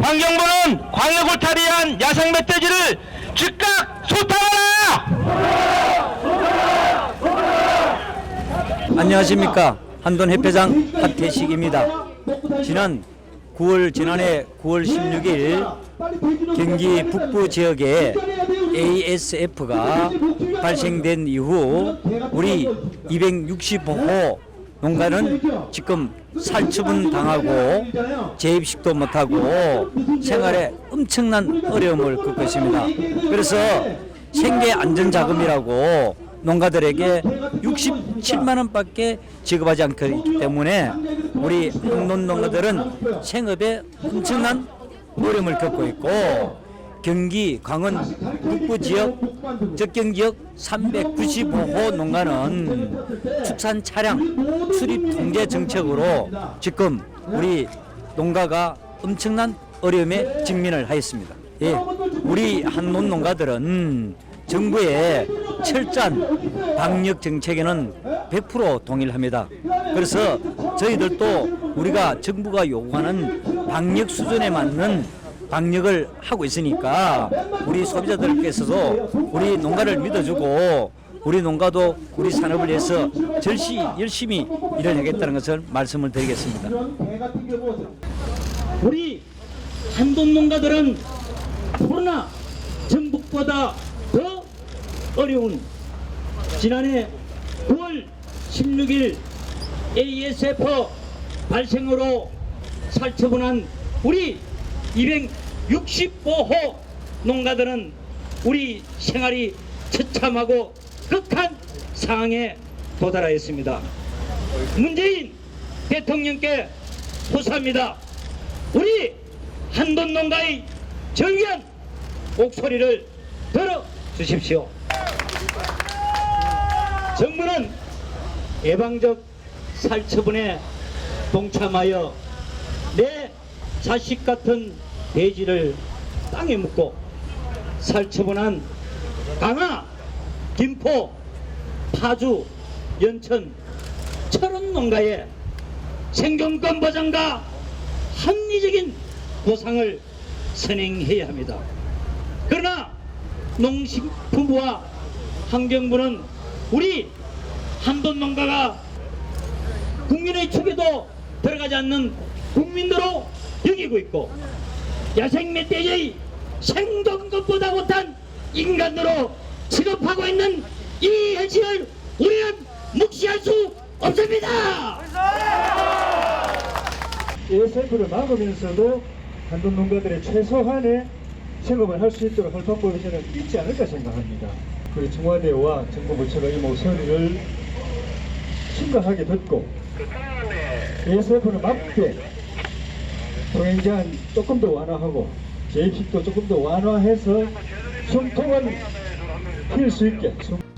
환경부는 광역 울타리한 야생 멧돼지를 즉각 소탕하라! 안녕하십니까 한돈 협회장 하태식입니다. 지난 9월 지난해 9월 16일 경기 북부 지역에 ASF가 발생된 이후 우리 265호 농가는 지금 살처분 당하고 재입식도 못하고 생활에 엄청난 어려움을 겪고 있습니다. 그래서 생계 안전 자금이라고 농가들에게 67만 원밖에 지급하지 않기 때문에 우리 한돈 농가들은 생업에 엄청난 어려움을 겪고 있고 경기 강원 북부 지역 접경 지역 395호 농가는 축산 차량 수립 통제 정책으로 지금 우리 농가가 엄청난 어려움에 직면을 하였습니다. 예, 우리 한농 농가들은 정부의 철저한 방역 정책에는 100% 동의합니다. 그래서 저희들도 우리가 정부가 요구하는 방역 수준에 맞는 방역을 하고 있으니까 우리 소비자들께서도 우리 농가를 믿어주고 우리 농가도 우리 산업을 위해서 절시 열심히 일을 하겠다는 것을 말씀을 드리겠습니다. 우리 한돈 농가들은 코로나 전북보다 더 어려운 지난해 9월 16일 ASF 발생으로 살처분한 우리 265호 농가들은 우리 생활이 처참하고 극한 상황에 도달하였습니다. 문재인 대통령께 호소합니다. 우리 한돈 농가의 정의한 목소리를 들어 주십시오. 정부는 예방적 살처분에 동참하여 내 자식 같은 돼지를 땅에 묻고 살처분한 강화, 김포, 파주, 연천, 철원 농가에 생존권 보장과 합리적인 보상을 선행해야 합니다. 그러나 농식품부와 환경부는 우리 한돈 농가가 국민의 축에도 들어가지 않는 국민으로 여기고 있고 야생 멧돼지의 생존권보다 못한 인간으로 취급하고 있는 이 현실을 우리는 묵시할 수 없습니다. ASF를 막으면서도 한돈 농가들의 최소한의 생업을 할 수 있도록 할 방법이 저는 있지 않을까 생각합니다. 우리 청와대와 정부 부처가 이 목소리를 심각하게 듣고 ASF를 막되 통행제한 조금 더 완화하고 재입식도 조금 더 완화해서 숨통은 필수 있게. 숨-